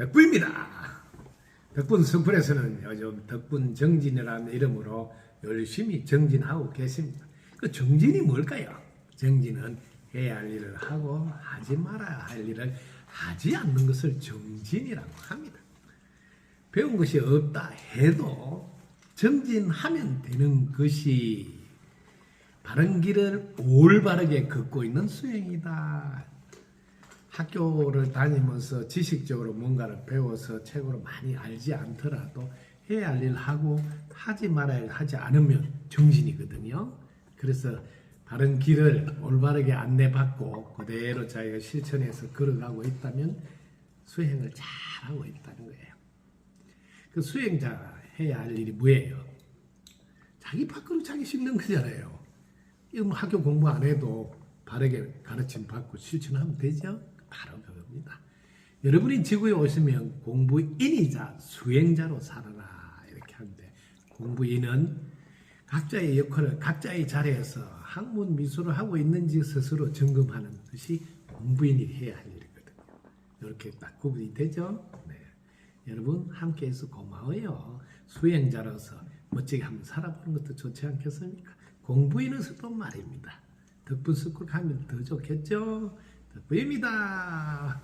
덕분입니다. 덕분 스쿨에서는 요즘 덕분 정진이라는 이름으로 열심히 정진하고 계십니다. 그 정진이 뭘까요? 정진은 해야 할 일을 하고 하지 말아야 할 일을 하지 않는 것을 정진이라고 합니다. 배운 것이 없다 해도 정진하면 되는 것이 바른 길을 올바르게 걷고 있는 수행이다. 학교를 다니면서 지식적으로 뭔가를 배워서 책으로 많이 알지 않더라도 해야 할 일 하고 하지 말아야 할 하지 않으면 정신이거든요. 그래서 바른 길을 올바르게 안내받고 그대로 자기가 실천해서 걸어가고 있다면 수행을 잘 하고 있다는 거예요. 그 수행자가 해야 할 일이 뭐예요? 자기 밖으로 자기 씹는 거잖아요. 이거 뭐 학교 공부 안 해도 바르게 가르침 받고 실천하면 되죠? 바로 그겁니다. 여러분이 지구에 오시면 공부인이자 수행자로 살아라 이렇게 하는데 공부인은 각자의 역할을 각자의 자리에서 학문 미술을 하고 있는지 스스로 점검하는 것이 공부인이 해야 할 일이거든요. 이렇게 딱 구분이 되죠? 네. 여러분 함께해서 고마워요. 수행자로서 멋지게 한번 살아보는 것도 좋지 않겠습니까? 공부인으로서도 말입니다. 덕분 스쿨 가면 더 좋겠죠? 덕분입니다.